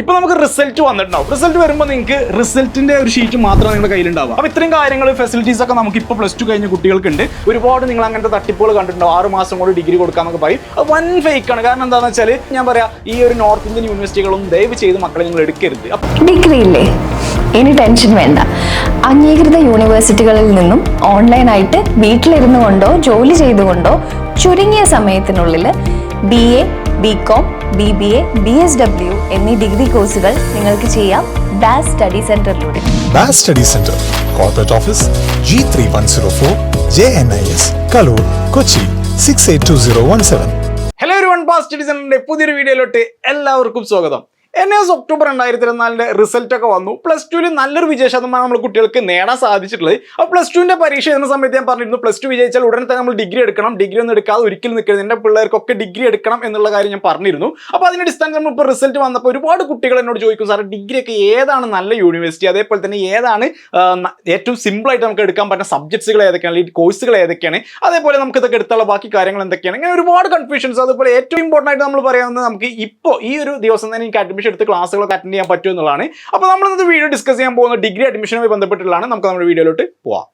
ഇപ്പൊ നമുക്ക് റിസൾട്ട് വന്നിട്ടുണ്ടാവും. റിസൾട്ട് വരുമ്പോൾ നിങ്ങൾക്ക് റിസൾട്ടിന്റെ ഒരു ഷീറ്റ് മാത്രമേ നിങ്ങളുടെ കയ്യിലുണ്ടാവുക. അപ്പൊ ഇത്രയും കാര്യങ്ങൾ ഫെസിലിറ്റീസ് ഒക്കെ നമുക്ക് ഇപ്പോൾ പ്ലസ് ടു കഴിഞ്ഞ കുട്ടികൾക്ക് കുട്ടികൾക്കുണ്ട്. ഒരുപാട് നിങ്ങൾ അങ്ങനത്തെ തട്ടിപ്പുകൾ കണ്ടിട്ടുണ്ടാവും. ആറ് മാസം കൊണ്ട് ഡിഗ്രി കൊടുക്കാന്നൊക്കെ പറയും. അത് വൺ ഫേക്ക് ആണ്. കാരണം എന്താണെന്ന് വെച്ചാൽ ഞാൻ പറയാ ഈ ഒരു നോർത്ത് ഇന്ത്യൻ യൂണിവേഴ്സിറ്റികളൊന്നും ദയവ് ചെയ്ത് മക്കളെ നിങ്ങൾ എടുക്കരുത്. ഡിഗ്രി ഇല്ലേ? ഇനി ടെൻഷൻ വേണ്ട. അംഗീകൃത യൂണിവേഴ്സിറ്റികളിൽ നിന്നും ഓൺലൈനായിട്ട് വീട്ടിലിരുന്നു കൊണ്ടോ ജോലി ചെയ്തുകൊണ്ടോ ചുരുങ്ങിയ സമയത്തിനുള്ളിൽ B A B com B B A B S W എന്നീ ഡിഗ്രി കോഴ്സുകൾ നിങ്ങൾക്ക് ചെയ്യാം Baas study സെന്ററിലൂടെ Baas study centre corporate office G three one zero four J N I S Kaloor Kochi six eight two zero one seven hello ഒരു one study സെന്ററിന്റെ പുതിയൊരു വീഡിയോയിലോട്ട് എല്ലാവർക്കും സ്വാഗതം. എൻ എസ് ഒക്ടോബർ രണ്ടായിരത്തി ഇരുപത്തിനാലിന്റെ റിസൾട്ട് ഒക്കെ വന്നു. പ്ലസ് ടുവിൽ നല്ലൊരു വിജയ ശതമാനം നമ്മൾ കുട്ടികൾക്ക് നേടാൻ സാധിച്ചിട്ടുള്ളത്. അപ്പോൾ പ്ലസ് ടുവിന്റെ പരീക്ഷ എന്ന സമയത്ത് ഞാൻ പറഞ്ഞിരുന്നു പ്ലസ് ടു വിജയിച്ചാൽ ഉടനെ തന്നെ നമ്മൾ ഡിഗ്രി എടുക്കണം. ഡിഗ്രി ഒന്നും എടുക്കാതെ ഒരിക്കലും നിൽക്കരുത്. എന്റെ പിള്ളേർക്കൊക്കെ ഡിഗ്രി എടുക്കണം എന്നുള്ള കാര്യം ഞാൻ പറഞ്ഞിരുന്നു. അപ്പോൾ അതിന്റെ അടിസ്ഥാനത്തിൽ നമ്മൾ ഇപ്പോൾ റിസൾട്ട് വന്നപ്പോൾ ഒരുപാട് കുട്ടികൾ എന്നോട് ചോദിക്കും സാറേ ഡിഗ്രി ഒക്കെ ഏതാണ് നല്ല യൂണിവേഴ്സിറ്റി അതേപോലെ തന്നെ ഏതാണ് ഏറ്റവും സിമ്പിളായിട്ട് നമുക്ക് എടുക്കാൻ പറ്റുന്ന സബ്ജക്ട്സുകൾ ഏതൊക്കെയാണ്? അല്ലെങ്കിൽ കോഴ്സുകൾ ഏതൊക്കെയാണ്? അതേപോലെ നമുക്ക് ഇതൊക്കെ എടുത്തുള്ള ബാക്കി കാര്യങ്ങൾ എന്തൊക്കെയാണ്? ഇങ്ങനെ ഒരുപാട് കൺഫ്യൂഷൻസ് അതുപോലെ ഏറ്റവും ഇമ്പോർട്ടന്റ് ആയിട്ട് നമ്മൾ പറയാവുന്നത് നമുക്ക് ഇപ്പോൾ ഈ ഒരു ദിവസം തന്നെ എനിക്ക് അഡ്മിഷൻ എടുത്ത് ക്ലാസ്സുകളൊക്കെ അറ്റൻഡ് ചെയ്യാൻ പറ്റും എന്നുള്ളതാണ്. അപ്പോൾ നമ്മൾ ഇന്നത്തെ വീഡിയോ ഡിസ്കസ് ചെയ്യാൻ പോകുന്ന ഡിഗ്രി അഡ്മിഷനുമായി ബന്ധപ്പെട്ടുള്ളതാണ് നമുക്ക് നമ്മുടെ വീഡിയോയിലോട്ട് പോവാം.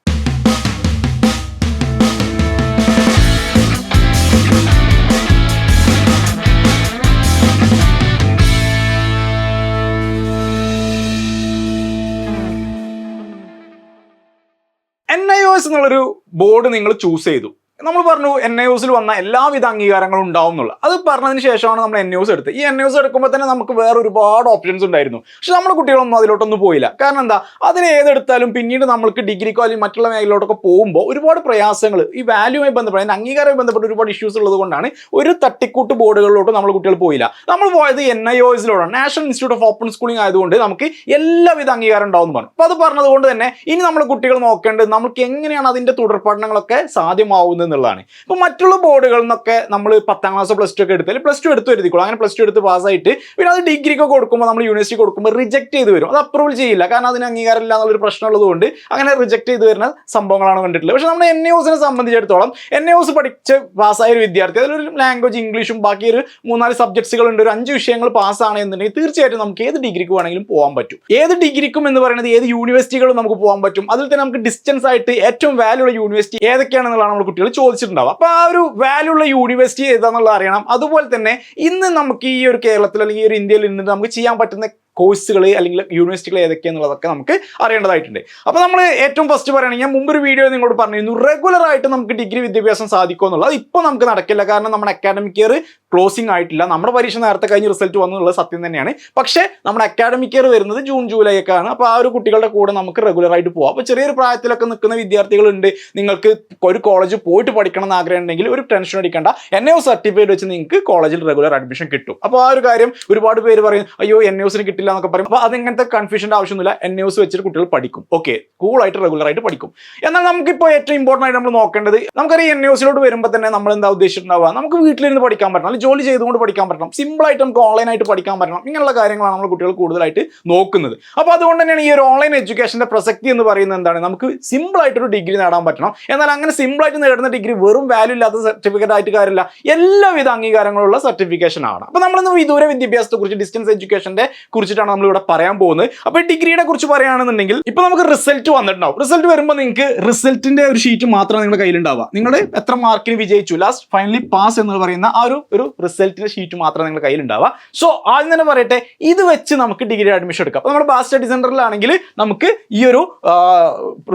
എൻ ഐ ഒ എസ് എന്നുള്ളൊരു ബോർഡ് നിങ്ങൾ ചൂസ് ചെയ്തു. നമ്മൾ പറഞ്ഞു എൻ ഐ ഒസിൽ വന്ന എല്ലാവിധ അംഗീകാരങ്ങളും ഉണ്ടാവും എന്നുള്ളത്. അത് പറഞ്ഞതിന് ശേഷമാണ് നമ്മൾ എൻ ഒസ് എടുത്തത്. ഈ എൻ ഒസ് എടുക്കുമ്പോൾ തന്നെ നമുക്ക് വേറെ ഒരുപാട് ഓപ്ഷൻസ് ഉണ്ടായിരുന്നു. പക്ഷെ നമ്മുടെ കുട്ടികളൊന്നും അതിലോട്ടൊന്നും പോയില്ല. കാരണം എന്താ? അതിന് ഏതെടുത്താലും പിന്നീട് നമ്മൾക്ക് ഡിഗ്രിക്കോ അല്ലെങ്കിൽ മറ്റുള്ള മേഖലയിലോട്ടൊക്കെ പോകുമ്പോൾ ഒരുപാട് പ്രയാസങ്ങൾ ഈ വാല്യൂമായി ബന്ധപ്പെട്ട് അതിന് അംഗീകാരമായി ബന്ധപ്പെട്ട് ഒരുപാട് ഇഷ്യൂസ് ഉള്ളത് കൊണ്ടാണ് ഒരു തട്ടിക്കൂട്ട് ബോർഡുകളിലോട്ട് നമ്മൾ കുട്ടികൾ പോയില്ല. നമ്മൾ പോയത് N I ഒസിലോടാണ് national institute of open schooling ആയതുകൊണ്ട് നമുക്ക് എല്ലാവിധ അംഗീകാരം ഉണ്ടാവും പറഞ്ഞു. അപ്പോൾ അത് പറഞ്ഞതുകൊണ്ട് തന്നെ ഇനി നമ്മൾ കുട്ടികൾ നോക്കേണ്ടത് നമുക്ക് എങ്ങനെയാണ് അതിന്റെ തുടർ പഠനങ്ങളൊക്കെ സാധ്യമാവുന്നത് എന്നുള്ളതാണ്. ഇപ്പോൾ മറ്റുള്ള ബോർഡുകളിൽ നിന്നൊക്കെ നമ്മൾ പത്താം ക്ലാസ് പ്ലസ് ടു ഒക്കെ എടുത്താൽ പ്ലസ് ടു എടുത്ത് എഴുതിക്കോളും അങ്ങനെ പ്ലസ് ടു എടുത്ത് പാസ്സായിട്ട് പിന്നെ അത് ഡിഗ്രിക്ക് കൊടുക്കുമ്പോൾ നമ്മൾ യൂണിവേഴ്സിറ്റി കൊടുക്കുമ്പോൾ റിജക്ട് ചെയ്ത് വരും. അത് അപ്രൂവൽ ചെയ്യില്ല. കാരണം അതിന് അംഗീകാരം ഇല്ല എന്നുള്ളൊരു പ്രശ്നമുള്ളത് കൊണ്ട് അങ്ങനെ റിജക്ട് ചെയ്ത് വരുന്ന സംഭവങ്ങളാണ് കണ്ടിട്ടുള്ളത്. പക്ഷേ നമ്മൾ എൻ എസിനെ സംബന്ധിച്ചിടത്തോളം എൻ എസ് പഠിച്ച് പാസ്സായ ഒരു വിദ്യാർത്ഥി അതിലൊരു ലാംഗ്വേജ് ഇംഗ്ലീഷും ബാക്കി ഒരു മൂന്നാൽ സബ്ജക്ട്സുകൾ ഉണ്ട് ഒരു അഞ്ച് വിഷയങ്ങൾ പാസ്സാണ് തീർച്ചയായിട്ടും നമുക്ക് ഏത് ഡിഗ്രിക്ക് വേണമെങ്കിലും പോകാൻ പറ്റും. ഏത് ഡിഗ്രിക്കും എന്ന് പറയുന്നത് ഏത് യൂണിവേഴ്സിറ്റികളും നമുക്ക് പോകാൻ പറ്റും. അതിൽ തന്നെ നമുക്ക് ഡിസ്റ്റൻസ് ആയിട്ട് ഏറ്റവും വാല്യൂ ഉള്ള യൂണിവേഴ്സിറ്റി ഏതൊക്കെയാണെന്നുള്ളതാണ് നമ്മൾ കുട്ടികൾ ചോദിച്ചിട്ടുണ്ടാവുക അപ്പോൾ ആ ഒരു വാല്യൂ ഉള്ള യൂണിവേഴ്സിറ്റി ഏതാണെന്നുള്ളത് അറിയണം. അതുപോലെ തന്നെ ഇന്ന് നമുക്ക് ഈ ഒരു കേരളത്തിൽ അല്ലെങ്കിൽ ഈ ഒരു ഇന്ത്യയിൽ ഇന്ന് നമുക്ക് ചെയ്യാൻ പറ്റുന്ന കോഴ്സുകൾ അല്ലെങ്കിൽ യൂണിവേഴ്സിറ്റികൾ ഏതൊക്കെയാണെന്നുള്ളതൊക്കെ നമുക്ക് അറിയേണ്ടതായിട്ടുണ്ട്. അപ്പോൾ നമ്മൾ ഏറ്റവും ഫസ്റ്റ് പറയുകയാണെങ്കിൽ ഞാൻ മുമ്പൊരു വീഡിയോ നിങ്ങളോട് പറഞ്ഞിരുന്നു റെഗുലർ ആയിട്ട് നമുക്ക് ഡിഗ്രി വിദ്യാഭ്യാസം സാധിക്കുമെന്നുള്ളത്. ഇപ്പോൾ നമുക്ക് നടക്കില്ല. കാരണം നമ്മുടെ അക്കാഡമിക് ഇയർ ക്ലോസിംഗ് ആയിട്ടില്ല. നമ്മുടെ പരീക്ഷ നേരത്തെ കഴിഞ്ഞ് റിസൾട്ട് വന്നു സത്യം തന്നെയാണ്. പക്ഷേ നമ്മുടെ അക്കാഡമിക് ഇയർ വരുന്നത് ജൂൺ ജൂലൈ ഒക്കെ ആണ് അപ്പോൾ ആ ഒരു കുട്ടികളുടെ കൂടെ നമുക്ക് റെഗുലർ ആയിട്ട് പോകാം അപ്പോൾ ചെറിയൊരു പ്രായത്തിലൊക്കെ നിൽക്കുന്ന വിദ്യാർത്ഥികളുണ്ട്. നിങ്ങൾക്ക് ഒരു കോളേജ് പോയിട്ട് പഠിക്കണം എന്ന് ആഗ്രഹം ഉണ്ടെങ്കിൽ ഒരു ടെൻഷൻ അടിക്കേണ്ട. എൻ എ സർട്ടിഫിക്കറ്റ് വെച്ച് നിങ്ങൾക്ക് കോളേജിൽ റെഗുലർ അഡ്മിഷൻ കിട്ടും. അപ്പോൾ ആ ഒരു കാര്യം ഒരുപാട് പേര് പറയും അയ്യോ എൻ എസിന് കിട്ടില്ല എന്നൊക്കെ പറയും. അപ്പോൾ അതിങ്ങനത്തെ കൺഫ്യൂഷന്റെ ആവശ്യമൊന്നുമില്ല. എൻ എസ് വെച്ചിട്ട് കുട്ടികൾ പഠിക്കും. ഓക്കെ കൂളായിട്ട് റെഗുലർ ആയിട്ട് പഠിക്കും. എന്നാൽ നമുക്കിപ്പോൾ ഏറ്റവും ഇമ്പോർട്ടന്റ് ആയിട്ട് നമ്മൾ നോക്കേണ്ടത് നമുക്കറിയാം എൻ എസിലോട്ട് വരുമ്പോൾ തന്നെ നമ്മൾ എന്താ ഉദ്ദേശിച്ചിട്ടുണ്ടാവുക? നമുക്ക് വീട്ടിലിരുന്ന് പഠിക്കാൻ പറ്റണം. അല്ലെങ്കിൽ ജോലി ചെയ്തുകൊണ്ട് പഠിക്കാൻ പറ്റണം. സിമ്പിളായിട്ട് നമുക്ക് ഓൺലൈനായിട്ട് പഠിക്കാൻ പറ്റണം. ഇങ്ങനെയുള്ള കാര്യങ്ങളാണ് നമ്മൾ കുട്ടികൾ കൂടുതലായിട്ട് നോക്കുന്നത്. അപ്പോൾ അതുകൊണ്ട് തന്നെയാണ് ഈ ഒരു ഓൺലൈൻ എഡ്യൂക്കേഷന്റെ പ്രസക്തി എന്ന് പറയുന്നത് എന്താണ്? നമുക്ക് സിമ്പിളായിട്ടൊരു ഡിഗ്രി നേടാൻ പറ്റണം. എന്നാൽ അങ്ങനെ സിമ്പിളായിട്ട് നേടുന്ന ഡിഗ്രി വെറും വാല്യൂ ഇല്ലാത്ത സർട്ടിഫിക്കറ്റ് ആയിട്ട് കാര്യമില്ല. എല്ലാവിധ അംഗീകാരങ്ങളുള്ള സർട്ടിഫിക്കേഷൻ ആണ്. അപ്പോൾ നമ്മളിന്ന് വിദൂര വിദ്യാഭ്യാസത്തെക്കുറിച്ച് ഡിസ്റ്റൻസ് എഡ്യൂക്കേഷന്റെ കുറിച്ചിട്ടാണ് നമ്മളിവിടെ പറയാൻ പോകുന്നത്. അപ്പോൾ ഡിഗ്രിയുടെ കുറിച്ച് പറയുകയാണെന്നുണ്ടെങ്കിൽ ഇപ്പോൾ നമുക്ക് റിസൾട്ട് വന്നിട്ടുണ്ടാവും. റിസൾട്ട് വരുമ്പോൾ നിങ്ങൾക്ക് റിസൾട്ടിന്റെ ഒരു ഷീറ്റ് മാത്രമേ നിങ്ങളുടെ കയ്യിലുണ്ടാവുക. നിങ്ങളുടെ എത്ര മാർക്കിന് വിജയിച്ചു? ലാസ്റ്റ് ഫൈനലി പാസ് എന്ന് പറയുന്ന ആ ഒരു ഒരു റിസൾട്ടിന്റെ ഷീറ്റ് മാത്രമേ നിങ്ങളുടെ കയ്യിലുണ്ടാവുക. സോ ആദ്യം തന്നെ പറയട്ടെ ഇത് വെച്ച് നമുക്ക് ഡിഗ്രി അഡ്മിഷൻ എടുക്കാം. അപ്പോൾ നമ്മുടെ ബാസ് സ്റ്റഡി സെന്ററിലാണെങ്കിൽ നമുക്ക് ഈ ഒരു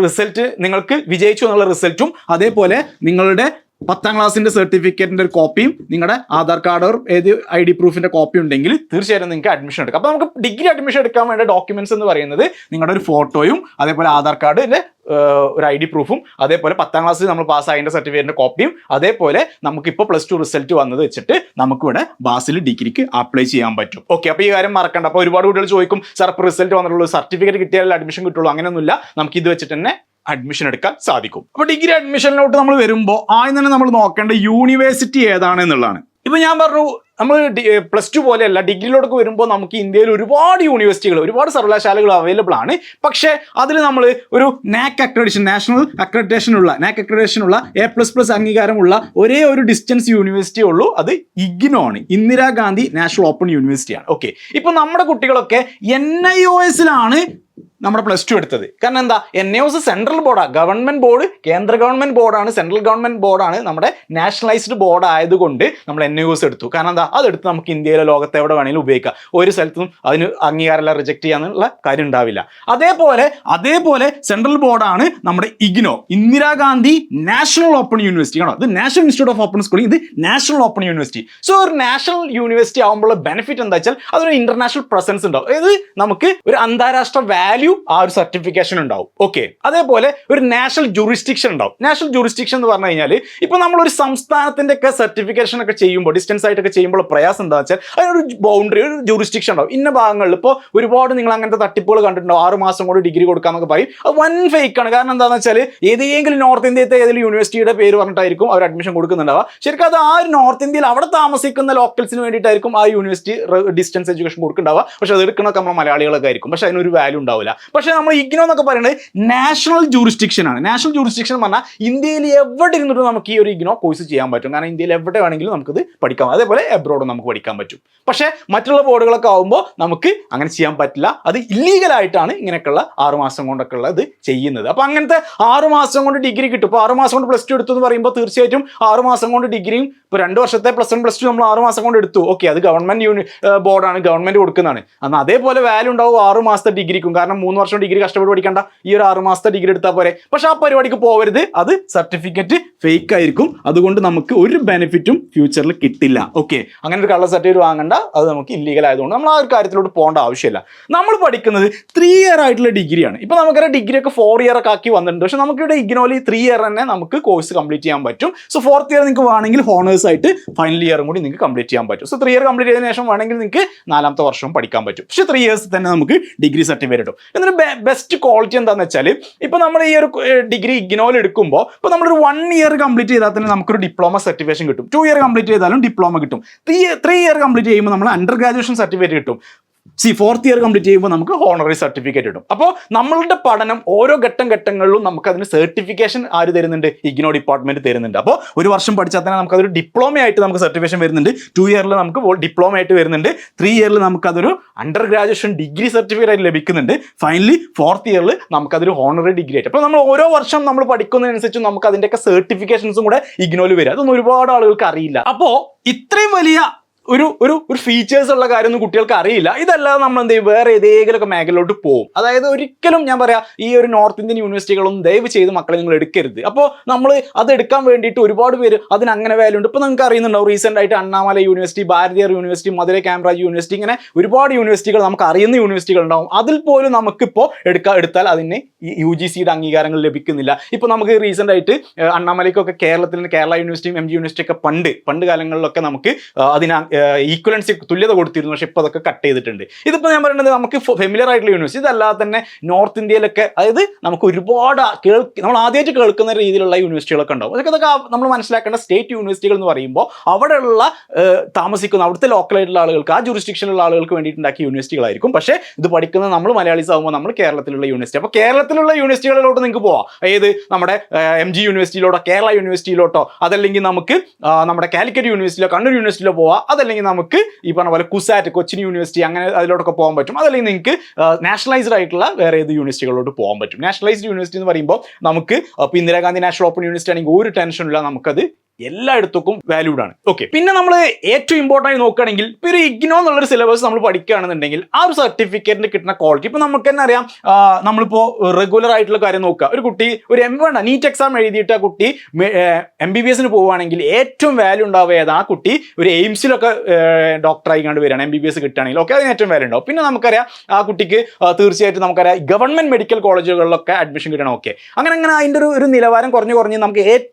റിസൾട്ട് നിങ്ങൾക്ക് വിജയിച്ചു എന്നുള്ള റിസൾട്ടും അതേപോലെ നിങ്ങളുടെ പത്താം ക്ലാസ്സിന്റെ സർട്ടിഫിക്കറ്റിന്റെ ഒരു കോപ്പിയും നിങ്ങളുടെ ആധാർ കാർഡ് ഏത് ഐ ഡി പ്രൂഫിന്റെ കോപ്പി ഉണ്ടെങ്കിൽ തീർച്ചയായും നിങ്ങൾക്ക് അഡ്മിഷൻ എടുക്കാം. അപ്പോൾ നമുക്ക് ഡിഗ്രി അഡ്മിഷൻ എടുക്കാൻ വേണ്ട ഡോക്യുമെന്റ്സ് എന്ന് പറയുന്നത് നിങ്ങളുടെ ഒരു ഫോട്ടോയും അതേപോലെ ആധാർ കാർഡിന്റെ ഒരു ഐ ഡി പ്രൂഫും അതേപോലെ പത്താം ക്ലാസ്സിൽ നമ്മൾ പാസ് ആയതിന്റെ സർട്ടിഫിക്കറ്റിന്റെ കോപ്പിയും അതേപോലെ നമുക്കിപ്പോൾ പ്ലസ് ടു റിസൾട്ട് വന്നത് വെച്ചിട്ട് നമുക്ക് ഇവിടെ ബാസിൽ ഡിഗ്രിക്ക് അപ്ലൈ ചെയ്യാൻ പറ്റും. ഓക്കെ അപ്പോൾ ഈ കാര്യം മറക്കണ്ട. അപ്പോൾ ഒരുപാട് കുട്ടികൾ ചോദിക്കും സർ റിസൾട്ട് വന്നിട്ടുള്ളൂ. സർട്ടിഫിക്കറ്റ് കിട്ടിയാലേ അഡ്മിഷൻ കിട്ടുള്ളൂ. അങ്ങനെയൊന്നുമില്ല. നമുക്ക് ഇത് വെച്ചിട്ട് തന്നെ അഡ്മിഷൻ എടുക്കാൻ സാധിക്കും. അപ്പോൾ ഡിഗ്രി അഡ്മിഷനിലോട്ട് നമ്മൾ വരുമ്പോൾ ആദ്യം തന്നെ നമ്മൾ നോക്കേണ്ട യൂണിവേഴ്സിറ്റി ഏതാണ് എന്നുള്ളതാണ്. ഇപ്പൊ ഞാൻ പറഞ്ഞു നമ്മൾ പ്ലസ് ടു പോലെയല്ല ഡിഗ്രിയിലോട്ട് വരുമ്പോൾ നമുക്ക് ഇന്ത്യയിൽ ഒരുപാട് യൂണിവേഴ്സിറ്റികൾ ഒരുപാട് സർവകലാശാലകൾ അവൈലബിൾ ആണ്. പക്ഷേ അതിൽ നമ്മൾ ഒരു നാക് അക്രഡിഷൻ നാഷണൽ അക്രഡിറ്റേഷൻ ഉള്ള നാക് അക്രഡിറ്റേഷൻ ഉള്ള എ പ്ലസ് പ്ലസ് അംഗീകാരമുള്ള ഒരേ ഒരു ഡിസ്റ്റൻസ് യൂണിവേഴ്സിറ്റി ഉള്ളൂ അത് ഇഗ്നോ ആണ്. ഇന്ദിരാഗാന്ധി നാഷണൽ ഓപ്പൺ യൂണിവേഴ്സിറ്റിയാണ് ഓക്കെ ഇപ്പൊ നമ്മുടെ കുട്ടികളൊക്കെ എൻ ഐ ഒ എസിലാണ് നമ്മുടെ പ്ലസ് ടു എടുത്തത്. കാരണം എന്താ? എൻ എസ് സെൻട്രൽ ബോർഡാണ് ഗവൺമെന്റ് ബോർഡ് കേന്ദ്ര ഗവൺമെന്റ് ബോർഡാണ് സെൻട്രൽ ഗവൺമെന്റ് ബോർഡാണ് നമ്മുടെ നാഷണലൈസ്ഡ് ബോർഡ് ആയതുകൊണ്ട് നമ്മൾ എൻ എസ് എടുത്തു. കാരണം എന്താ? അതെടുത്ത് നമുക്ക് ഇന്ത്യയിലെ ലോകത്തെ എവിടെ വേണമെങ്കിലും ഉപയോഗിക്കാം. ഒരു സ്ഥലത്തും അതിന് അംഗീകാരമല്ല റിജക്റ്റ് ചെയ്യാനുള്ള കാര്യം ഉണ്ടാവില്ല. അതേപോലെ അതേപോലെ സെൻട്രൽ ബോർഡാണ് നമ്മുടെ IGNOU. Indira Gandhi national open university ആണോ? ഇത് national institute of open schooling ഇത് നാഷണൽ ഓപ്പൺ യൂണിവേഴ്സിറ്റി സോ ഒരു നാഷണൽ യൂണിവേഴ്സിറ്റി ആകുമ്പോൾ ബെനിഫിറ്റ് എന്താ വെച്ചാൽ അതൊരു ഇന്റർനാഷണൽ പ്രസൻസ് ഉണ്ടാവും. ഇത് നമുക്ക് ഒരു അന്താരാഷ്ട്ര വാല്യൂ ആ ഒരു സർട്ടിഫിക്കേഷൻ ഉണ്ടാവും. ഓക്കെ അതേപോലെ ഒരു നാഷണൽ ജൂറിസ്ഡിക്ഷൻ ഉണ്ടാവും. നാഷണൽ ജൂറിസ്ഡിക്ഷൻ എന്ന് പറഞ്ഞു കഴിഞ്ഞാൽ ഇപ്പൊ നമ്മൾ ഒരു സംസ്ഥാനത്തിന്റെ ഒക്കെ സർട്ടിഫിക്കേഷൻ ഒക്കെ ചെയ്യുമ്പോൾ ഡിസ്റ്റൻസ് ആയിട്ടൊക്കെ ചെയ്യുമ്പോൾ പ്രയാസം എന്താണെന്ന് വെച്ചാൽ അതിനൊരു ബൗണ്ടറി ഒരു ജൂറിസ്ഡിക്ഷൻ ഉണ്ടാവും. ഇന്ന ഭാഗങ്ങളിൽ ഇപ്പോൾ ഒരുപാട് നിങ്ങൾ അങ്ങനത്തെ തട്ടിപ്പുകൾ കണ്ടിട്ടുണ്ടോ ആറ് മാസം കൊണ്ട് ഡിഗ്രി കൊടുക്കാമെന്നൊക്കെ പറയും. അത് വൻ ഫേക്ക് ആണ്. കാരണം എന്താണെന്ന് വെച്ചാൽ ഏതെങ്കിലും നോർത്ത് ഇന്ത്യത്തെ ഏതെങ്കിലും യൂണിവേഴ്സിറ്റിയുടെ പേര് പറഞ്ഞിട്ടായിരിക്കും അവർ അഡ്മിഷൻ കൊടുക്കുന്നുണ്ടാവുക. ശരിക്കും അത് ആ ഒരു നോർത്ത് ഇന്ത്യയിൽ അവിടെ താമസിക്കുന്ന ലോക്കൽസിന് വേണ്ടിയിട്ടായിരിക്കും ആ യൂണിവേഴ്സിറ്റി ഡിസ്റ്റൻസ് എഡ്യൂക്കേഷൻ കൊടുക്കുന്നുണ്ടാവുക. പക്ഷെ അത് എടുക്കണമൊക്കെ നമ്മൾ മലയാളികളൊക്കെ ആയിരിക്കും. പക്ഷെ അതിനൊരു വാല്യൂ ഉണ്ടാവില്ല. പക്ഷെ നമ്മൾ ഇഗ്നോ എന്നൊക്കെ പറയുന്നത് നാഷണൽ ജൂറിസ്ഡിക്ഷൻ ആണ്. നാഷണൽ ജൂറിസ്ഡിക്ഷൻ പറഞ്ഞാൽ ഇന്ത്യയിൽ എവിടെ ഇരുന്നിട്ട് നമുക്ക് ഈ ഒരു ഇഗ്നോ കോഴ്സ് ചെയ്യാൻ പറ്റും. കാരണം ഇന്ത്യയിൽ എവിടെ വേണമെങ്കിലും നമുക്കത് പഠിക്കാം. അതേപോലെ എബ്രോഡ് നമുക്ക് പഠിക്കാൻ പറ്റും. പക്ഷേ മറ്റുള്ള ബോർഡുകളൊക്കെ ആകുമ്പോൾ നമുക്ക് അങ്ങനെ ചെയ്യാൻ പറ്റില്ല. അത് ഇല്ലീഗലായിട്ടാണ് ഇങ്ങനെയൊക്കെയുള്ള ആറുമാസം കൊണ്ടൊക്കെ ഉള്ളത് ചെയ്യുന്നത്. അപ്പോൾ അങ്ങനത്തെ ആറുമാസം കൊണ്ട് ഡിഗ്രി കിട്ടും. ഇപ്പോൾ ആറുമാസം കൊണ്ട് പ്ലസ് ടു എടുത്തു എന്ന് പറയുമ്പോൾ തീർച്ചയായിട്ടും ആറുമാസം കൊണ്ട് ഡിഗ്രിയും ഇപ്പോൾ രണ്ട് വർഷത്തെ പ്ലസ് വൺ പ്ലസ് ടു നമ്മൾ ആറുമാസം കൊണ്ട് എടുത്തു. ഓക്കെ അത് ഗവൺമെന്റ് യൂണി ബോർഡാണ് ഗവൺമെന്റ് കൊടുക്കുന്നതാണ്. എന്നാൽ അതേപോലെ വാല്യൂ ഉണ്ടാവും ആറുമാസത്തെ ഡിഗ്രിക്കും കാരണം മൂന്ന് വർഷം ഡിഗ്രി കഷ്ടപ്പെട്ട് പഠിക്കേണ്ട. ഈ ഒരു ആറ് മാസത്തെ ഡിഗ്രി എടുത്താൽ പോരെ. പക്ഷെ ആ പരിപാടിക്ക് പോകരുത് അത് സർട്ടിഫിക്കറ്റ് ഫേക്ക് ആയിരിക്കും അതുകൊണ്ട് നമുക്ക് ഒരു ബെനിഫിറ്റും ഫ്യൂച്ചറിൽ കിട്ടില്ല. ഓക്കെ. അങ്ങനെ ഒരു കള്ള സർട്ടിഫിക്കറ്റ് വാങ്ങണ്ട. അത് നമുക്ക് ഇല്ലീഗൽ ആയതുകൊണ്ട് നമ്മൾ ആ ഒരു കാര്യത്തിലോട്ട് പോകേണ്ട ആവശ്യമില്ല. നമ്മൾ പഠിക്കുന്നത് ത്രീ ഇയർ ആയിട്ടുള്ള ഡിഗ്രിയാണ് ഇപ്പൊ നമുക്കറിയാം ഡിഗ്രി ഒക്കെ ഫോർ ഇയർ ഒക്കെ ആക്കി വന്നിട്ടുണ്ട്. പക്ഷേ നമുക്ക് ഇവിടെ ഇഗ്നോലി ത്രീ ഇയർ തന്നെ നമുക്ക് കോഴ്സ് കംപ്ലീറ്റ് ചെയ്യാൻ പറ്റും. സോ ഫോർത്ത് ഇയർ നിങ്ങൾക്ക് വേണമെങ്കിൽ ഹോണേഴ്സ് ആയിട്ട് ഫൈനൽ ഇയറും കൂടി നിങ്ങൾക്ക് കംപ്ലീറ്റ് ചെയ്യാൻ പറ്റും. സോ ത്രീ ഇയർ കംപ്ലീറ്റ് ചെയ്തതിനു ശേഷം വേണമെങ്കിൽ നിങ്ങൾക്ക് നാലാമത്തെ വർഷവും പഠിക്കാൻ പറ്റും. പക്ഷേ ത്രീ ഇയേഴ്സ് തന്നെ നമുക്ക് ഡിഗ്രി സർട്ടിഫിക്കറ്റ് കിട്ടും എന്നിട്ട് ബെസ്റ്റ് ക്വാളിറ്റി എന്താണെന്ന് വെച്ചാൽ ഇപ്പൊ നമ്മൾ ഈ ഒരു ഡിഗ്രി ഇഗ്നോൽ എടുക്കുമ്പോൾ ഇപ്പൊ നമ്മളൊരു വൺ ഇയർ കംപ്ലീറ്റ് ചെയ്താൽ തന്നെ നമുക്കൊരു ഡിപ്ലോമ സർട്ടിഫിക്കേഷൻ കിട്ടും. ടു ഇയർ കംപ്ലീറ്റ് ചെയ്താലും ഡിപ്ലോമ കിട്ടും. ത്രീ ത്രീ ഇയർ കംപ്ലീറ്റ് ചെയ്യുമ്പോൾ നമ്മൾ അണ്ടർ ഗ്രാജുവേഷൻ സർട്ടിഫിക്കറ്റ് കിട്ടും. സി ഫോർത്ത് ഇയർ കംപ്ലീറ്റ് ചെയ്യുമ്പോൾ നമുക്ക് ഹോണറി സർട്ടിഫിക്കറ്റ് കിട്ടും അപ്പോൾ നമ്മളുടെ പഠനം ഓരോ ഘട്ടം ഘട്ടങ്ങളിലും നമുക്ക് അതിന് സർട്ടിഫിക്കേഷൻ ആര് തരുന്നുണ്ട്? ഇഗ്നോ ഡിപ്പാർട്ട്മെന്റ് തരുന്നുണ്ട്. അപ്പോൾ ഒരു വർഷം പഠിച്ചാൽ തന്നെ നമുക്ക് അതൊരു ഡിപ്ലോമ ആയിട്ട് നമുക്ക് സർട്ടിഫിക്കേഷൻ വരുന്നുണ്ട്. ടു ഇയറിൽ നമുക്ക് ഡിപ്ലോമ ആയിട്ട് വരുന്നുണ്ട്. ത്രീ ഇയറിൽ നമുക്ക് അതൊരു അണ്ടർ ഗ്രാജുവേഷൻ ഡിഗ്രി സർട്ടിഫിക്കറ്റ് ആയിട്ട് ലഭിക്കുന്നുണ്ട്. ഫൈനലി ഫോർത്ത് ഇയറിൽ നമുക്ക് അതൊരു ഹോണറി ഡിഗ്രി ആയിട്ട്. അപ്പോൾ നമ്മൾ ഓരോ വർഷം നമ്മൾ പഠിക്കുന്നതിനനുസരിച്ച് നമുക്ക് അതിന്റെയൊക്കെ സർട്ടിഫിക്കേഷൻസും കൂടെ ഇഗ്നോയിൽ വരും. അതൊന്നും ഒരുപാട് ആളുകൾക്ക് അറിയില്ല. അപ്പോൾ ഇത്രയും വലിയ ഒരു ഒരു ഒരു ഫീച്ചേഴ്സ് ഉള്ള കാര്യമൊന്നും കുട്ടികൾക്ക് അറിയില്ല. ഇതല്ലാതെ നമ്മൾ എന്ത് ചെയ്യും? വേറെ ഏതെങ്കിലുമൊക്കെ മേഖലയിലോട്ട് പോകും. അതായത് ഒരിക്കലും ഞാൻ പറയാം ഈ ഒരു നോർത്ത് ഇന്ത്യൻ യൂണിവേഴ്സിറ്റികളൊന്നും ദയവ് ചെയ്ത് മക്കളെ നിങ്ങൾ എടുക്കരുത്. അപ്പോൾ നമ്മൾ അത് എടുക്കാൻ വേണ്ടിയിട്ട് ഒരുപാട് പേര് അതിന് അങ്ങനെ വാല്യൂ ഉണ്ട്. ഇപ്പോൾ നിങ്ങൾക്ക് അറിയുന്നുണ്ടാവും റീസെന്റ് ആയിട്ട് Annamalai university Bharathiar university Madurai Kamaraj university ഇങ്ങനെ ഒരുപാട് യൂണിവേഴ്സിറ്റികൾ നമുക്ക് അറിയുന്ന യൂണിവേഴ്സിറ്റികൾ ഉണ്ടാവും അതിൽ പോലും നമുക്കിപ്പോൾ എടുക്കാൻ എടുത്താൽ അതിന് യു ജി സിയുടെ അംഗീകാരങ്ങൾ ലഭിക്കുന്നില്ല. ഇപ്പോൾ നമുക്ക് റീസെന്റ് ആയിട്ട് അണ്ണാമലയ്ക്കൊക്കെ കേരളത്തിൽ കേരള യൂണിവേഴ്സിറ്റിയും എം ജി യൂണിവേഴ്സിറ്റിയൊക്കെ പണ്ട് പണ്ട് കാലങ്ങളിലൊക്കെ നമുക്ക് അതിന് ഈക്വലൻസി തുല്യത കൊടുത്തിരുന്നു. പക്ഷെ ഇപ്പോൾ അതൊക്കെ കട്ട് ചെയ്തിട്ടുണ്ട്. ഇതിപ്പോൾ ഞാൻ പറയുന്നത് നമുക്ക് ഫെമിലിയർ ആയിട്ടുള്ള യൂണിവേഴ്സിറ്റി ഇതല്ലാതെ തന്നെ നോർത്ത് ഇന്ത്യയിലൊക്കെ അതായത് നമുക്ക് ഒരുപാട് കേൾക്ക് നമ്മൾ ആദ്യമായിട്ട് കേൾക്കുന്ന രീതിയിലുള്ള യൂണിവേഴ്സിറ്റികളൊക്കെ ഉണ്ടാവും. അതൊക്കെ അതൊക്കെ നമ്മൾ മനസ്സിലാക്കേണ്ട സ്റ്റേറ്റ് യൂണിവേഴ്സിറ്റികൾ എന്ന് പറയുമ്പോൾ അവിടെയുള്ള താമസിക്കുന്ന അവിടുത്തെ ലോക്കലായിട്ടുള്ള ആളുകൾക്ക് ആ ജുറിസ്ഡിക്ഷനിലുള്ള ആളുകൾക്ക് വേണ്ടിയിട്ടുണ്ടാക്കിയ യൂണിവേഴ്സിറ്റികളായിരിക്കും പക്ഷേ ഇത് പഠിക്കുന്നത് നമ്മൾ മലയാളീസ് ആകുമ്പോൾ നമ്മൾ കേരളത്തിലുള്ള യൂണിവേഴ്സിറ്റി അപ്പോൾ കേരളത്തിലുള്ള യൂണിവേഴ്സിറ്റികളിലോട്ട് നിങ്ങൾക്ക് പോവാം. അതായത് നമ്മുടെ എം ജി യൂണിവേഴ്സിറ്റിയിലോട്ടോ കേരള യൂണിവേഴ്സിറ്റിയിലോട്ടോ അതല്ലെങ്കിൽ നമുക്ക് നമ്മുടെ കാലിക്കറ്റ് യൂണിവേഴ്സിറ്റിയിലോ കണ്ണൂർ യൂണിവേഴ്സിറ്റിയിലോ പോവാം. അതല്ലെങ്കിൽ നമുക്ക് ഈ പറഞ്ഞ പോലെ കുസാറ്റ് കൊച്ചിൻ യൂണിവേഴ്സിറ്റി അങ്ങനെ അതിലോട്ടൊക്കെ പോകാൻ പറ്റും. അതല്ലെങ്കിൽ നിങ്ങൾക്ക് നാഷണലൈസ്ഡ് ആയിട്ടുള്ള വേറെ ഏത് യൂണിവേഴ്സിറ്റികളിലോട്ട് പോകാൻ പറ്റും. നാഷണലൈസ്ഡ് യൂണിവേഴ്സിറ്റി എന്ന് പറയുമ്പോൾ നമുക്ക് ഇപ്പോൾ ഇന്ദിരാഗാന്ധി നാഷണൽ ഓപ്പൺ യൂണിവേഴ്സിറ്റി ആണെങ്കിൽ ഒരു ടെൻഷനില്ല നമുക്കത് എല്ലായിടത്തും വാല്യൂഡ് ആണ്. ഓക്കെ പിന്നെ നമ്മൾ ഏറ്റവും ഇമ്പോർട്ടന്റ് നോക്കുകയാണെങ്കിൽ ഇപ്പോൾ ഒരു ഇഗ്നോ എന്നുള്ളൊരു സിലബസ് നമ്മൾ പഠിക്കുകയാണെന്നുണ്ടെങ്കിൽ ആ ഒരു സർട്ടിഫിക്കറ്റിന് കിട്ടുന്ന ക്വാളിറ്റി ഇപ്പോൾ നമുക്ക് തന്നെ അറിയാം നമ്മളിപ്പോൾ റെഗുലർ ആയിട്ടുള്ള കാര്യം നോക്കുക. ഒരു കുട്ടി ഒരു എം വേണ്ട നീറ്റ് എക്സാം എഴുതിയിട്ട് ആ കുട്ടി എം ബി ബി എസിന് പോവുകയാണെങ്കിൽ ഏറ്റവും വാല്യൂ ഉണ്ടാവുക ഏതാ? ആ കുട്ടി ഒരു എയിംസിലൊക്കെ ഡോക്ടറായി കണ്ട് വരികയാണ് എം ബി ബി എസ് കിട്ടുകയാണെങ്കിൽ. ഓക്കെ അതിന് ഏറ്റവും വാല്യൂ ഉണ്ടാവും. പിന്നെ നമുക്കറിയാം ആ കുട്ടിക്ക് തീർച്ചയായിട്ടും നമുക്കറിയാം ഗവൺമെന്റ് മെഡിക്കൽ കോളേജുകളിലൊക്കെ അഡ്മിഷൻ കിട്ടണം. ഓക്കെ അങ്ങനെ അങ്ങനെ അതിന്റെ ഒരു ഒരു നിലവാരം കുറഞ്ഞ് കുറഞ്ഞ് നമുക്ക് ഏറ്റവും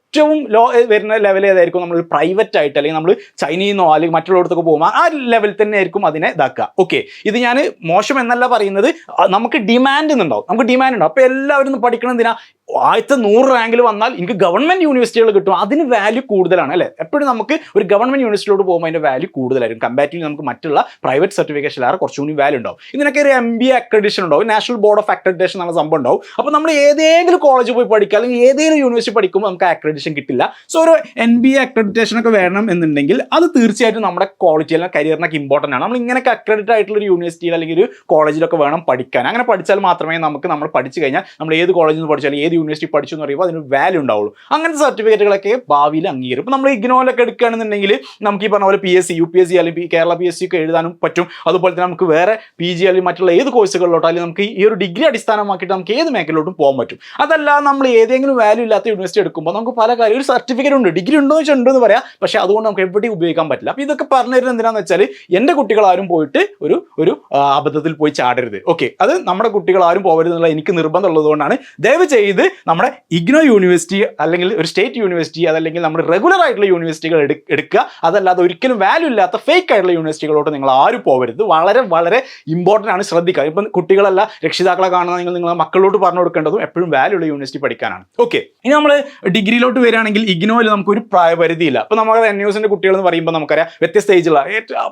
ലോ വരുന്ന ലെവൽ ഏതായിരിക്കും? നമ്മൾ പ്രൈവറ്റ് ആയിട്ട് അല്ലെങ്കിൽ നമ്മൾ ചൈനയിൽ നിന്നോ അല്ലെങ്കിൽ മറ്റുള്ളിടത്തൊക്കെ പോകുമ്പോൾ ആ ലെവൽ തന്നെ ആയിരിക്കും അതിനെ ഇതാക്കുക. ഓക്കെ ഇത് ഞാൻ മോശം എന്നല്ല പറയുന്നത്. നമുക്ക് ഡിമാൻഡ് ഉണ്ടാവും നമുക്ക് ഡിമാൻഡ് ഉണ്ടാവും അപ്പോൾ എല്ലാവരും പഠിക്കണം എന്തിനാ ആദ്യത്തെ നൂറ് റാങ്കിൽ വന്നാൽ എനിക്ക് ഗവൺമെന്റ് യൂണിവേഴ്സിറ്റികൾ കിട്ടും. അതിന് വാല്യൂ കൂടുതലാണ് അല്ലേ? എപ്പോഴും നമുക്ക് ഒരു ഗവൺമെന്റ് യൂണിവേഴ്സിറ്റിയിലോട്ട് പോകുമ്പോൾ അതിന്റെ വാല്യൂ കൂടുതലായിരിക്കും. കമ്പാരിറ്റീവ് നമുക്ക് മറ്റുള്ള പ്രൈവറ്റ് സർട്ടിഫിക്കേഷനിലേറെ കുറച്ചുകൂടി വാല്യൂ ഉണ്ടാവും. ഇതിനൊക്കെ ഒരു എം ബി അക്രഡിഷൻ ഉണ്ടാവും. നാഷണൽ ബോർഡ് ഓഫ് അക്രഡിറ്റേഷൻ എന്നുള്ള സംഭവം ഉണ്ടാവും. അപ്പോൾ നമ്മൾ ഏതെങ്കിലും കോളേജ് പോയി പഠിക്കുക അല്ലെങ്കിൽ ഏതെങ്കിലും യൂണിവേഴ്സിറ്റി പഠിക്കുമ്പോൾ നമുക്ക് അക്രഡിഷൻ കിട്ടില്ല. സോ ഒരു എൻ ബി എ അക്രഡിറ്റേഷൻ ഒക്കെ വേണം എന്നുണ്ടെങ്കിൽ അത് തീർച്ചയായിട്ടും നമ്മുടെ ക്വാളിറ്റി അല്ലെങ്കിൽ കരിയറിനൊക്കെ ഇമ്പോർട്ടന്റ് ആണ്. നമ്മൾ ഇങ്ങനെയൊക്കെ അക്രഡിറ്റ് ആയിട്ടുള്ള ഒരു യൂണിവേഴ്സിറ്റിയിൽ അല്ലെങ്കിൽ ഒരു കോളേജിലൊക്കെ വേണം പഠിക്കാൻ. അങ്ങനെ പഠിച്ചാൽ മാത്രമേ നമുക്ക് നമ്മൾ പഠിച്ചു കഴിഞ്ഞാൽ നമ്മൾ ഏത് കോളേജിൽ നിന്ന് പഠിച്ചാലും ഏത് യൂണിവേഴ്സിറ്റി പഠിച്ചു എന്ന് പറയുമ്പോൾ അതിന് വാല്യൂ ഉണ്ടാവുള്ളൂ. അങ്ങനത്തെ സർട്ടിഫിക്കറ്റുകളൊക്കെ ഭാവിയിൽ അംഗീകരിക്കും. ഇപ്പോൾ നമ്മൾ ഇഗ്നോയിലൊക്കെ എടുക്കുകയാണെന്നുണ്ടെങ്കിൽ നമുക്ക് ഈ പറഞ്ഞ പോലെ P S C U P S C അല്ലെങ്കിൽ കേരള പി എസ് സി ഒക്കെ എഴുതാനും പറ്റും. അതുപോലെ തന്നെ നമുക്ക് വേറെ പി ജി അല്ലെങ്കിൽ മറ്റുള്ള ഏത് കോഴ്സുകളിലോട്ടോ അല്ലെങ്കിൽ നമുക്ക് ഈ ഒരു ഡിഗ്രി അടിസ്ഥാനമാക്കിയിട്ട് നമുക്ക് ഏത് മേഖലയിലോട്ടും പോകാൻ പറ്റും. അതല്ല നമ്മൾ ഏതെങ്കിലും വാല്യൂ ഇല്ലാത്ത യൂണിവേഴ്സിറ്റി എടുക്കുമ്പോൾ നമുക്ക് പല കാര്യം ഒരു സർട്ടിഫിക്കറ്റ് ഉണ്ട്. ഡിഗ്രി ഉണ്ടോ എന്ന് വെച്ചാൽ ഉണ്ടെന്ന് പറയാം. പക്ഷേ അതുകൊണ്ട് നമുക്ക് എവിടെയും ഉപയോഗിക്കാൻ പറ്റില്ല. അപ്പോൾ ഇതൊക്കെ പറഞ്ഞു തരുന്നത് എന്തിനാന്ന് വെച്ചാൽ എന്റെ കുട്ടികൾ ആരും പോയിട്ട് ഒരു ഒരു അബദ്ധത്തിൽ പോയി ചാടരുത്. ഓക്കെ അത് നമ്മുടെ കുട്ടികൾ ആരും പോകരുത് എന്നുള്ള എനിക്ക് നിർബന്ധമുള്ളത് കൊണ്ടാണ് ദയവ് ചെയ്ത് നമ്മുടെ ഇഗ്നോ യൂണിവേഴ്സിറ്റി അല്ലെങ്കിൽ ഒരു സ്റ്റേറ്റ് യൂണിവേഴ്സിറ്റി അതല്ലെങ്കിൽ നമ്മുടെ റെഗുലർ ആയിട്ടുള്ള യൂണിവേഴ്സിറ്റികൾ എടു- എടുക്കുക. അതല്ലാതെ ഒരിക്കലും വാല്യൂ ഇല്ലാത്ത ഫേക്ക് ആയിട്ടുള്ള യൂണിവേഴ്സിറ്റികളോട്ട് നിങ്ങൾ ആരും പോകരുത് വളരെ വളരെ ഇമ്പോർട്ടന്റ് ആണ് ശ്രദ്ധിക്കുക. ഇപ്പം കുട്ടികളല്ല രക്ഷിതാക്കളെ കാണുന്ന നിങ്ങൾ നിങ്ങളെ മക്കളോട് പറഞ്ഞു കൊടുക്കേണ്ടതും എപ്പോഴും വാല്യൂ ഉള്ള യൂണിവേഴ്സിറ്റി പഠിക്കാനാണ്. ഓക്കെ ഇനി നമ്മൾ ഡിഗ്രിയിലോട്ട് വരികയാണെങ്കിൽ ഇഗ്നോയിൽ നമുക്കൊരു പ്രായപരിധിയില്ല അപ്പോൾ നമ്മൾ എൻ യുസിന്റെ കുട്ടികൾ എന്ന് പറയുമ്പോൾ നമുക്കറിയാം വ്യത്യസ്ത ഏജുള്ള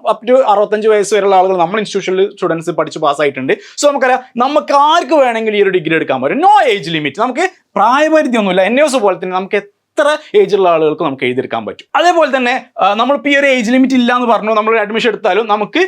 അപ് ടു അറുപത്തഞ്ച് വയസ്സ് വരെയുള്ള ആളുകൾ നമ്മൾ ഇൻസ്റ്റിറ്റ്യൂഷനിൽ സ്റ്റുഡൻസ് പഠിച്ച് പാസ്സായിട്ടുണ്ട് സോ നമുക്കറിയാം നമുക്ക് ആർക്ക് വേണമെങ്കിലും ഈ ഒരു ഡിഗ്രി എടുക്കാൻ പറ്റും? നോ ഏജ് ലിമിറ്റ് നമുക്ക് പ്രായപരിധി ഒന്നുമില്ല എൻ എസ് പോലെ തന്നെ നമുക്ക് എത്ര ഏജുള്ള ആളുകൾക്ക് നമുക്ക് എഴുതിയെടുക്കാൻ പറ്റും. അതേപോലെ തന്നെ നമ്മളിപ്പോൾ ഈ ഒരു ഏജ് ലിമിറ്റ് ഇല്ല എന്ന് പറഞ്ഞു നമ്മൾ അഡ്മിഷൻ എടുത്താലും നമുക്ക്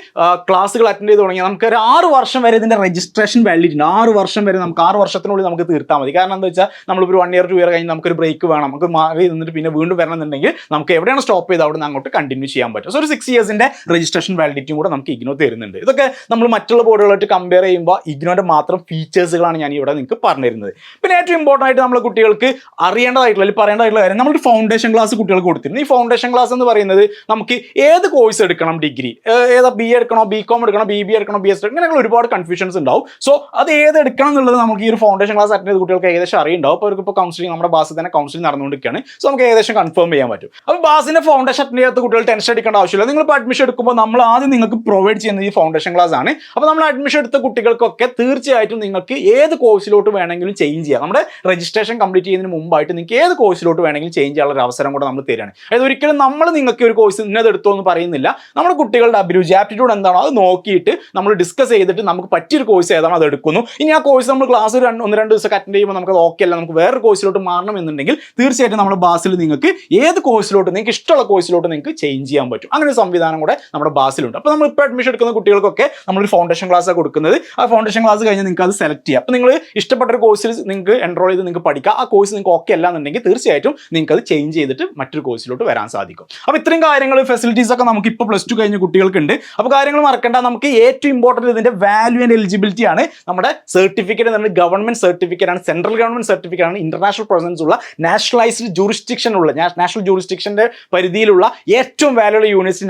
ക്ലാസ്സുകൾ അറ്റൻഡ് ചെയ്ത് തുടങ്ങിയാൽ നമുക്ക് ഒരു ആറ് വർഷം വരെ ഇതിന്റെ രജിസ്ട്രേഷൻ വാലിഡിറ്റി ഉണ്ട്. ആറ് വർഷം വരെ നമുക്ക് ആറ് വർഷത്തിനുള്ളിൽ നമുക്ക് തീർത്താൽ മതി. കാരണം എന്താ വെച്ചാൽ നമ്മളിപ്പോൾ ഒരു വൺ ഇയർ ടു ഇയർ കഴിഞ്ഞ് നമുക്കൊരു ബ്രേക്ക് വേണം. നമുക്ക് മാറി നിന്നിട്ട് പിന്നെ വീണ്ടും വരണം എന്നുണ്ടെങ്കിൽ നമുക്ക് എവിടെയാണ് സ്റ്റോപ്പ് ചെയ്ത് അവിടെ നിന്ന് അങ്ങോട്ട് കണ്ടിന്യൂ ചെയ്യാൻ പറ്റും. സോ ഒരു സിക്സ് ഇയേഴ്സിന്റെ രജിസ്ട്രേഷൻ വാലിഡിറ്റിയും കൂടെ നമുക്ക് ഇഗ്നോ തരുന്നുണ്ട്. ഇതൊക്കെ നമ്മൾ മറ്റുള്ള ബോർഡുകളായിട്ട് കമ്പയർ ചെയ്യുമ്പോൾ ഇഗ്നോന്റെ മാത്രം ഫീച്ചേഴ്സുകളാണ് ഞാൻ ഇവിടെ നിങ്ങൾക്ക് പറഞ്ഞു തരുന്നത് പിന്നെ ഏറ്റവും ഇമ്പോർട്ടന്റ് ആയിട്ട് നമ്മളെ കുട്ടികൾക്ക് അറിയേണ്ടതായിട്ടുള്ള അല്ലെങ്കിൽ പറയേണ്ടതായിട്ടുള്ള കാര്യം. നമ്മളൊരു ഫൗണ്ടേഷൻ ക്ലാസ് കുട്ടികൾക്ക് കൊടുത്തിരുന്നു. ഈ ഫൗണ്ടേഷൻ ക്ലാസ് എന്ന് പറയുന്നത് നമുക്ക് ഏത് കോഴ്സ് എടുക്കണം ഡിഗ്രി ഏതാ ബി എടുക്കണോ ബി കോം എടുക്കണോ ബി ബി എടുക്കണോ ബി എസ് എടുക്കണം? ഇങ്ങനെയുള്ള ഒരുപാട് കൺഫ്യൂഷൻസ് ഉണ്ടാവും. സോ അത് ഏത് എടുക്കണം എന്നുള്ളത് നമുക്ക് ഈ ഒരു ഫൗണ്ടേഷൻ ക്ലാസ് അറ്റൻഡ് ചെയ്ത് കുട്ടികൾക്ക് ഏകദേശം അറിയുണ്ടാവും. അപ്പോൾ അവർക്ക് ഇപ്പോൾ കൗൺസിലിംഗ് നമ്മുടെ ബാസിൽ തന്നെ കൗൺസിലിംഗ് നടന്നുകൊണ്ടിരിക്കുകയാണ്. സോ നമുക്ക് ഏകദേശം കൺഫേം ചെയ്യാൻ പറ്റും. അപ്പോൾ ബാസിന്റെ ഫൗണ്ടേഷൻ അറ്റൻഡ് ചെയ്യാത്ത കുട്ടികൾ ടെൻഷൻ അടിക്കേണ്ട ആവശ്യമില്ല. നിങ്ങൾ ഇപ്പോൾ അഡ്മിഷൻ എടുക്കുമ്പോൾ നമ്മൾ ആദ്യം നിങ്ങൾക്ക് പ്രൊവൈഡ് ചെയ്യുന്നത് ഈ ഫൗണ്ടേഷൻ ക്ലാസ് ആണ്. അപ്പോൾ നമ്മൾ അഡ്മിഷൻ എടുത്ത കുട്ടികൾക്കൊക്കെ തീർച്ചയായിട്ടും നിങ്ങൾക്ക് ഏത് കോഴ്സിലോട്ട് വേണമെങ്കിലും ചേഞ്ച് ചെയ്യാം. നമ്മുടെ രജിസ്ട്രേഷൻ കംപ്ലീറ്റ് ചെയ്യുന്നതിന് മുമ്പായിട്ട് നിങ്ങൾക്ക് ഏത് കോഴ്സിലോട്ട് വേണമെങ്കിലും ചേഞ്ച് ചെയ്യാനുള്ള അവസരം കൂടെ നമ്മൾ തരികയാണ്. അതായത് ഒരിക്കലും നമ്മൾ നിങ്ങൾക്ക് ഒരു കോഴ്സ് ഇന്നത് എടുത്തോ എന്ന് പറയുന്നില്ല. നമ്മുടെ കുട്ടികളുടെ അഭിരുചി ആപ്റ്റിറ്റ്യൂഡ് എന്താണോ അത് നോക്കിയിട്ട് നമ്മൾ ഡിസ്കസ് ചെയ്തിട്ട് നമുക്ക് പറ്റിയൊരു കോഴ്സ് ഏതാണോ അത് എടുക്കുന്നു. ഇനി ആ കോഴ്സ് നമ്മൾ ക്ലാസ് ഒരു ഒന്ന് രണ്ട് ദിവസം അറ്റൻഡ് ചെയ്യുമ്പോൾ നമുക്ക് അത് ഓക്കെ അല്ല. നമുക്ക് വേറെ കോഴ്സിലോട്ട് മാറണം എന്നുണ്ടെങ്കിൽ തീർച്ചയായിട്ടും നമ്മുടെ ബാസിൽ നിങ്ങൾക്ക് ഏത് കോഴ്സിലോട്ട് നിങ്ങൾക്ക് ഇഷ്ടമുള്ള കോഴ്സിലോട്ട് നിങ്ങൾക്ക് ചേഞ്ച് ചെയ്യാൻ പറ്റും. അങ്ങനെ ഒരു സംവിധാനം കൂടെ നമ്മുടെ ബാസിലുണ്ട്. അപ്പോൾ നമ്മൾ ഇപ്പോൾ അഡ്മിഷൻ എടുക്കുന്ന കുട്ടികൾക്കൊക്കെ നമ്മളൊരു ഫൗണ്ടേഷൻ ക്ലാസ് കൊടുക്കുന്നത്. ആ ഫൗണ്ടേഷൻ ക്ലാസ് കഴിഞ്ഞ് നിങ്ങൾക്ക് അത് സെലക്ട് ചെയ്യാം. അപ്പോൾ നിങ്ങൾ ഇഷ്ടപ്പെട്ട ഒരു കോഴ്സിൽ നിങ്ങൾക്ക് എൻറോൾ ചെയ്ത് നിങ്ങൾക്ക് പഠിക്കാം. ആ കോഴ്സ് നിങ്ങൾക്ക് ഓക്കെ അല്ല എന്നുണ്ടെങ്കിൽ തീർച്ചയായിട്ടും നിങ്ങൾക്ക് അത് ചേഞ്ച് ചെയ്തിട്ട് മറ്റൊരു കോഴ്സിലോട്ട് വരാൻ സാധിക്കും. അപ്പോൾ ഇത്രയും കാര്യങ്ങൾ ഫെസിലിറ്റീസ് ഒക്കെ നമുക്ക് ഇപ്പോൾ പ്ലസ് ടു കഴിഞ്ഞ കുട്ടികൾക്കുണ്ട്. അപ്പോൾ കാര്യങ്ങൾ മറക്കണ്ട. നമുക്ക് ഏറ്റവും ഇമ്പോർട്ടന്റ് ഇതിന്റെ വാല്യൂ ആൻഡ് എലിജിബിലിറ്റി ആണ് നമ്മുടെ സർട്ടിഫിക്കറ്റ് നമ്മുടെ ഗവൺമെന്റ് സർട്ടിഫിക്കറ്റ് ആണ് സെൻട്രൽ ഗവൺമെന്റ് സർട്ടിഫിക്കറ്റ് ആണ് ഇന്റർനാഷണൽ പ്രസൻസ് ഉള്ള നാഷണലൈസ്ഡ് ജൂറിസ്ഡിക്ഷൻ ഉള്ള നാഷണൽ ജൂറിസ്ഡിക്ഷന്റെ പരിധിയിലുള്ള ഏറ്റവും വാല്യുള്ള university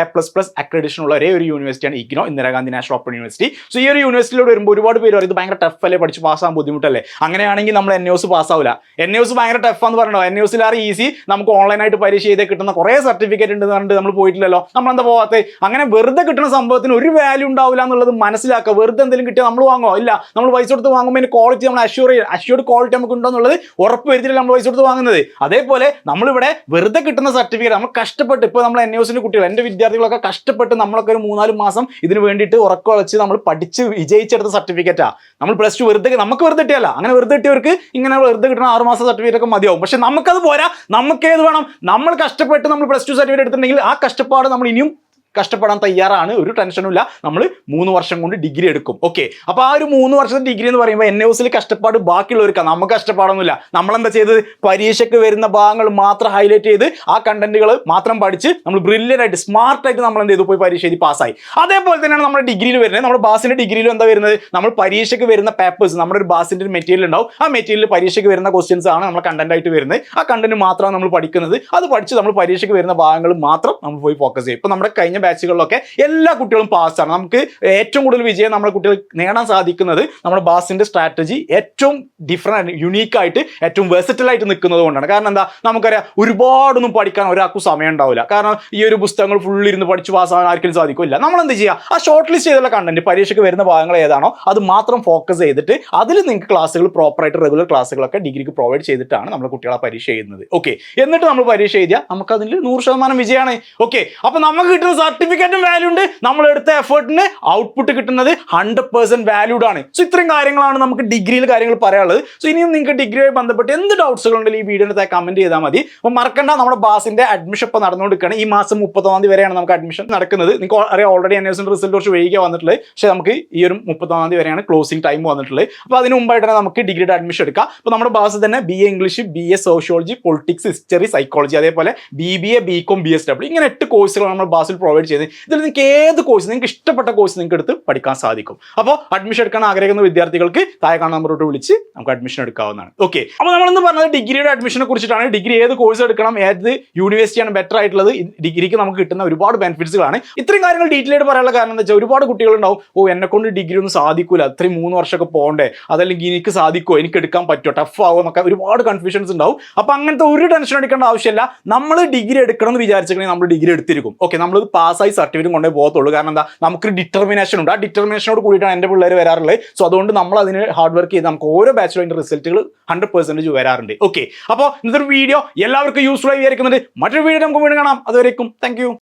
A plus plus accreditation ഉള്ള ഒരേ ഒരു യൂണിവേഴ്സിറ്റിയാണ് IGNOU Indira Gandhi national open university so ഈ ഒരു യൂണിവേഴ്സിറ്റിയിലൂടെ വരുമ്പോൾ ഒരുപാട് പേര് പറയും ഇത് ഭയങ്കര ടഫ് അല്ലേ? പഠിച്ച് പാസ്സാകാൻ ബുദ്ധിമുട്ടല്ലേ? അങ്ങനെയാണെങ്കിൽ നമ്മൾ എൻ എസ് പാസ്സാവില്ല എൻ എസ് ഭയങ്കര ടഫ് എന്ന് പറഞ്ഞോ? എൻ എസിലാറ് ഈസി നമുക്ക് ഓൺലൈനായിട്ട് പരീക്ഷ ചെയ്തേ കിട്ടുന്ന കുറേ സർട്ടിഫിക്കറ്റ് ഉണ്ടെന്ന് പറഞ്ഞിട്ട് നമ്മൾ പോയിട്ടില്ലല്ലോ. നമ്മളെന്താ പോകാത്ത അങ്ങനെ വെറുതെ കിട്ടുന്ന സംഭവത്തിന് ഒരു വാല്യൂ ഉണ്ടാവില്ല എന്നുള്ളത് മനസ്സിലാക്കുക. വെറുതെ എന്തെങ്കിലും കിട്ടിയാൽ നമ്മൾ വാങ്ങോ? ഇല്ല. നമ്മൾ പൈസ കൊടുത്ത് വാങ്ങുമ്പോൾ അതിന് ക്വാളിറ്റി നമ്മൾ അഷ്യൂർ ചെയ്യും അഷ്യൂർഡ് ക്വാളിറ്റി നമുക്ക് ഉണ്ടോ എന്നുള്ളത് ഉറപ്പ് വരുത്തില്ല നമ്മൾ പൈസ കൊടുത്ത് വാങ്ങുന്നത്? അതേപോലെ നമ്മളിവിടെ വെറുതെ കിട്ടുന്ന സർട്ടിഫിക്കറ്റ് നമ്മൾ കഷ്ടപ്പെട്ട് ഇപ്പോൾ നമ്മൾ എൻ എസിന്റെ കുട്ടികൾ എന്റെ വിദ്യാർത്ഥികളൊക്കെ കഷ്ടപ്പെട്ട് നമ്മളൊക്കെ ഒരു മൂന്നാൽ മാസം ഇതിന് വേണ്ടിയിട്ട് ഉറക്കമുളച്ച് നമ്മൾ പഠിച്ച് വിജയിച്ചെടുത്ത സർട്ടിഫിക്കറ്റാ. നമ്മൾ പ്ലസ് ടു വെറുതെ നമുക്ക് വെറുതെ കിട്ടിയല്ല അങ്ങനെ വെറുതെ കിട്ടിയവർക്ക് ഇങ്ങനെ വെറുതെ കിട്ടുന്ന ആറ് മാസം സർട്ടിഫിക്കറ്റ് ഒക്കെ മതിയാവും. പക്ഷെ നമുക്കത് പോരാ. നമുക്ക് ഏത് വേണം? നമ്മൾ കഷ്ടപ്പെട്ട് നമ്മൾ പ്ലസ് ടു സർട്ടിഫിക്കറ്റ് എടുത്തിട്ടുണ്ടെങ്കിൽ ആ കഷ്ടപ്പാട് നമ്മൾ ഇനിയും കഷ്ടപ്പെടാൻ തയ്യാറാണ് ഒരു ടെൻഷനും ഇല്ല. നമ്മൾ മൂന്ന് വർഷം കൊണ്ട് ഡിഗ്രി എടുക്കും. ഓക്കെ അപ്പോൾ ആ ഒരു മൂന്ന് വർഷത്തെ ഡിഗ്രി എന്ന് പറയുമ്പോൾ എൻ എസിൽ കഷ്ടപ്പാട് ബാക്കിയുള്ളവർക്കാണ് നമുക്ക് കഷ്ടപ്പാടൊന്നുമില്ല. നമ്മളെന്താ ചെയ്തത്? പരീക്ഷയ്ക്ക് വരുന്ന ഭാഗങ്ങൾ മാത്രം ഹൈലൈറ്റ് ചെയ്ത് ആ കണ്ടന്റുകൾ മാത്രം പഠിച്ച് നമ്മൾ ബ്രില്യന്റ് ആയിട്ട് സ്മാർട്ട് ആയിട്ട് നമ്മൾ എന്ത് ചെയ്തു? പോയി പരീക്ഷ എഴുതി പാസ്സായി. അതേപോലെ തന്നെയാണ് നമ്മുടെ ഡിഗ്രിയിൽ വരുന്നത്. നമ്മുടെ ബാസിന്റെ ഡിഗ്രിയിലും എന്താ വരുന്നത്? നമ്മൾ പരീക്ഷയ്ക്ക് വരുന്ന പേപ്പേഴ്സ് നമ്മുടെ ഒരു ബാസിന്റെ ഒരു മെറ്റീരിയൽ ഉണ്ടാവും. ആ മെറ്റീരിയൽ പരീക്ഷയ്ക്ക് വരുന്ന ക്വസ്റ്റ്യൻസ് ആണ് നമ്മൾ കണ്ടന്റ് ആയിട്ട് വരുന്നത്. ആ കണ്ടന്റ് മാത്രമാണ് നമ്മൾ പഠിക്കുന്നത്. അത് പഠിച്ച് നമ്മൾ പരീക്ഷയ്ക്ക് വരുന്ന ഭാഗങ്ങൾ മാത്രം നമ്മൾ പോയി ഫോക്കസ് ചെയ്യും. ഇപ്പൊ നമ്മുടെ കഴിഞ്ഞ ബാച്ചുകളിലൊക്കെ എല്ലാ കുട്ടികളും പാസ്സാണ് നമുക്ക് ഏറ്റവും കൂടുതൽ വിജയം നമ്മുടെ കുട്ടികൾ നേടാൻ സാധിക്കുന്നത് നമ്മുടെ ബാസിന്റെ സ്ട്രാറ്റജി ഏറ്റവും ഡിഫറെന്റ് യുണീക്ക് ആയിട്ട് ഏറ്റവും വെസറ്റൽ ആയിട്ട് നിൽക്കുന്നത് കൊണ്ടാണ്. കാരണം എന്താ? നമുക്കറിയാം ഒരുപാടൊന്നും പഠിക്കാൻ ഒരാൾക്കും സമയം ഉണ്ടാവില്ല. കാരണം ഈ ഒരു പുസ്തകങ്ങൾ ഫുൾ ഇരുന്ന് പഠിച്ച് പാസ്സാകാൻ ആർക്കും സാധിക്കില്ല നമ്മൾ എന്ത് ചെയ്യുക ആ ഷോർട്ട് ലിസ്റ്റ് ചെയ്തുള്ള കണ്ടന്റ് പരീക്ഷയ്ക്ക് വരുന്ന ഭാഗങ്ങൾ ഏതാണോ അത് മാത്രം ഫോക്കസ് ചെയ്തിട്ട് അതിൽ നിങ്ങൾക്ക് ക്ലാസ്സുകൾ പ്രോപ്പറായിട്ട് റെഗുലർ ക്ലാസ്സുകളൊക്കെ ഡിഗ്രിക്ക് പ്രൊവൈഡ് ചെയ്തിട്ടാണ് നമ്മൾ കുട്ടികളെ പരീക്ഷ ചെയ്യുന്നത് ഓക്കെ എന്നിട്ട് നമ്മൾ പരീക്ഷ എഴുതിയാൽ നമുക്ക് അതിൽ നൂറ് ശതമാനം വിജയമാണ്. ഓക്കെ അപ്പൊ നമുക്ക് കിട്ടുന്ന സർട്ടിഫിക്കറ്റും വാല്യൂ ഉണ്ട്. നമ്മൾ എടുത്ത എഫേർട്ടിന് ഔട്ട്പുട്ട് കിട്ടുന്നത് ഹൺഡ്രഡ് പെർസെന്റ് വാല്യൂഡ് ആണ്. സോ ഇത്രയും കാര്യങ്ങളാണ് നമുക്ക് ഡിഗ്രിയിൽ കാര്യങ്ങൾ പറയാനുള്ളത്. സോ ഇനിയും നിങ്ങൾക്ക് ഡിഗ്രിയുമായി ബന്ധപ്പെട്ട് എന്ത് ഡൗട്ട്സുകൾ ഉണ്ടെങ്കിലും ഈ വീഡിയോയുടെ കമന്റ് ചെയ്താൽ മതി. അപ്പോൾ മറക്കണ്ട നമ്മുടെ ബാസിന്റെ അഡ്മിഷൻ ഇപ്പോൾ നടന്നുകൊടുക്കുകയാണ് ഈ മാസം മുപ്പത്തൊന്നാം തീയതി വരെയാണ് നമുക്ക് അഡ്മിഷൻ നടക്കുന്നത്. നിങ്ങൾക്ക് അറിയാം ഓൾറെഡി എൻ റിസൾട്ട് കുറച്ച് വൈകിയ വന്നിട്ടുള്ളത്. പക്ഷേ നമുക്ക് ഈ ഒരു മുപ്പത്തൊന്നാം തീയതി വരെയാണ് ക്ലോസിംഗ് ടൈം വന്നിട്ടുള്ളത്. അപ്പോൾ അതിന് മുമ്പായിട്ട് തന്നെ നമുക്ക് ഡിഗ്രിയുടെ അഡ്മിഷൻ എടുക്കാം. അപ്പോൾ നമ്മുടെ ബാസ് തന്നെ B A English B A sociology politics history psychology അതേപോലെ B B A B com B S W ഇങ്ങനെ എട്ട് കോഴ്സുകൾ നമ്മൾ ബാസിൽ പ്രൊവൈഡ് ചെയ്യുന്നത് ഇതിൽ നിങ്ങൾക്ക് ഏത് കോഴ്സ് നിങ്ങൾക്ക് ഇഷ്ടപ്പെട്ട കോഴ്സ് നിങ്ങൾക്ക് എടുത്ത് പഠിക്കാൻ സാധിക്കും. അപ്പോൾ അഡ്മിഷൻ എടുക്കാൻ ആഗ്രഹിക്കുന്ന വിദ്യാർത്ഥികൾക്ക് താഴെ കാണുന്ന നമ്പറോട്ട് വിളിച്ച് നമുക്ക് അഡ്മിഷൻ എടുക്കാവുന്നതാണ്. ഓക്കെ അപ്പോൾ നമ്മളെന്ന് പറഞ്ഞത് ഡിഗ്രിയുടെ അഡ്മിഷനെ കുറിച്ചിട്ടാണ്. ഡിഗ്രി ഏത് കോഴ്സ് എടുക്കണം ഏത് യൂണിവേഴ്സിറ്റിയാണ് ബെറ്റർ ആയിട്ടുള്ളത് ഡിഗ്രിക്ക് നമുക്ക് കിട്ടുന്ന ഒരുപാട് ബെനിഫിറ്റ്സുകളാണ് ഇത്രയും കാര്യങ്ങൾ ഡീറ്റെയിൽ ആയിട്ട് പറയാനുള്ള കാരണം എന്താ വെച്ചാൽ ഒരുപാട് കുട്ടികളുണ്ടാവും ഓ എന്നെ കൊണ്ട് ഡിഗ്രി ഒന്നും സാധിക്കൂല അത്രയും മൂന്ന് വർഷമൊക്കെ പോകണ്ടേ അതല്ലെങ്കിൽ എനിക്ക് സാധിക്കുമോ എനിക്ക് എടുക്കാൻ പറ്റുമോ ടഫ് ആവോ എന്നൊക്കെ ഒരുപാട് കൺഫ്യൂഷൻസ് ഉണ്ടാവും. അപ്പോൾ അങ്ങനത്തെ ഒരു ടെൻഷൻ എടുക്കേണ്ട ആവശ്യമില്ല. നമ്മൾ ഡിഗ്രി എടുക്കണം എന്ന് വിചാരിച്ചിട്ടുണ്ടെങ്കിൽ നമ്മൾ ഡിഗ്രി എടുത്തിരിക്കും. ഓക്കെ നമ്മൾ പാസ്സായി സർട്ടിഫിക്കറ്റ് കൊണ്ടേ പോകത്തുള്ളൂ. കാരണം എന്താ? നമുക്ക് ഡിറ്റർമിനേഷൻ ഉണ്ട്. ആ ഡിറ്റർമിനേഷനോട് കൂടിയിട്ടാണ് എന്റെ പിള്ളേർ വരാറുള്ളത്. സോ അതുകൊണ്ട് നമ്മൾ അതിന് ഹാർഡ് വർക്ക് ചെയ്ത് നമുക്ക് ഓരോ ബാച്ചിലും റിസൾട്ടുകൾ ഹൺഡ്രഡ് പെർസെന്റേജ് വരാറുണ്ട്. ഓക്കെ അപ്പോൾ ഇന്നത്തെ വീഡിയോ എല്ലാവർക്കും യൂസ്ഫുൾ ആയി വിചാരിക്കുന്നുണ്ട്. മറ്റൊരു വീഡിയോ നമുക്ക് വീണ്ടും കാണാം. അതുവരേക്കും. താങ്ക്